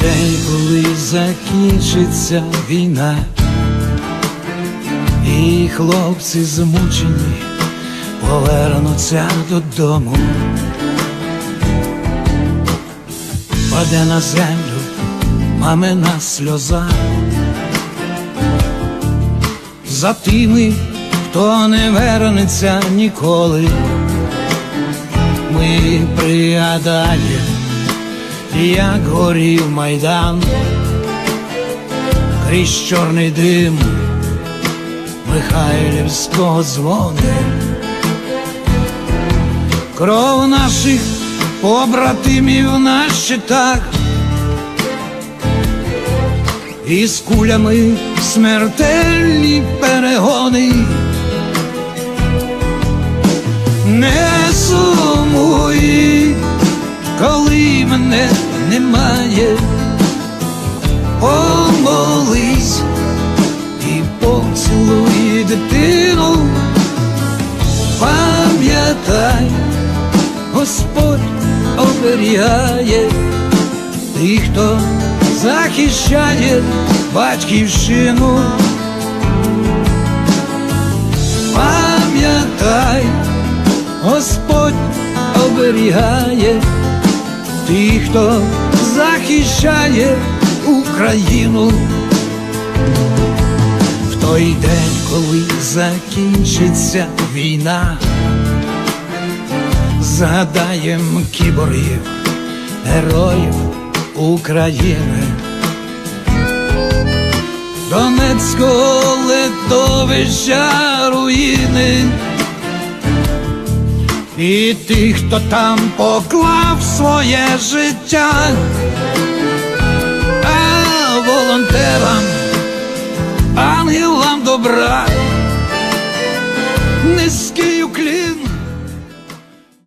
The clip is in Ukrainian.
день, коли закінчиться війна, і хлопці змучені повернуться додому, паде на землю мамина сльоза. За тими, хто не вернеться ніколи, ми пригадаємо як горів майдан, крізь чорний дим Михайлівського дзвони, кров наших побратимів на щитах, і з кулями смертельні перегони. Мене немає, помолись і поцілуй дитину, пам'ятай, Господь оберігає. Тих, хто захищає батьківщину. Пам'ятай, Господь оберігає тих, хто захищає Україну. В той день, коли закінчиться війна, згадаєм кіборгів, героїв України. Донецького литовища руїни і тих, хто там поклав своє життя, а волонтерам, ангелам добра, низький